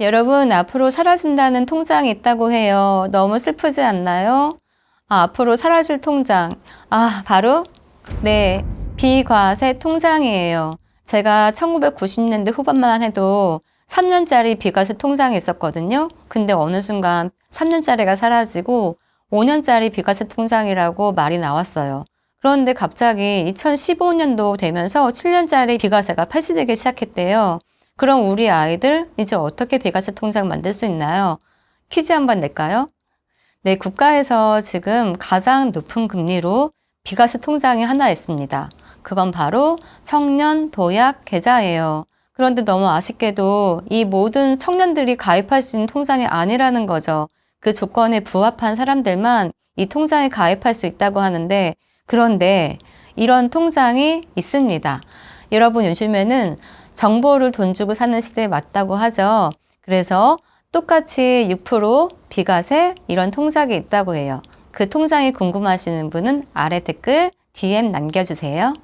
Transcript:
여러분, 앞으로 사라진다는 통장이 있다고 해요. 너무 슬프지 않나요? 아, 앞으로 사라질 통장. 아, 바로? 네, 비과세 통장이에요. 제가 1990년대 후반만 해도 3년짜리 비과세 통장이 있었거든요. 근데 어느 순간 3년짜리가 사라지고 5년짜리 비과세 통장이라고 말이 나왔어요. 그런데 갑자기 2015년도 되면서 7년짜리 비과세가 폐지되기 시작했대요. 그럼 우리 아이들 이제 어떻게 비과세 통장 만들 수 있나요? 퀴즈 한번 낼까요? 네, 국가에서 지금 가장 높은 금리로 비과세 통장이 하나 있습니다. 그건 바로 청년 도약 계좌예요. 그런데 너무 아쉽게도 이 모든 청년들이 가입할 수 있는 통장이 아니라는 거죠. 그 조건에 부합한 사람들만 이 통장에 가입할 수 있다고 하는데 그런데 이런 통장이 있습니다. 여러분 요즘에는 정보를 돈 주고 사는 시대에 맞다고 하죠. 그래서 똑같이 6% 비과세 이런 통장이 있다고 해요. 그 통장이 궁금하시는 분은 아래 댓글 DM 남겨주세요.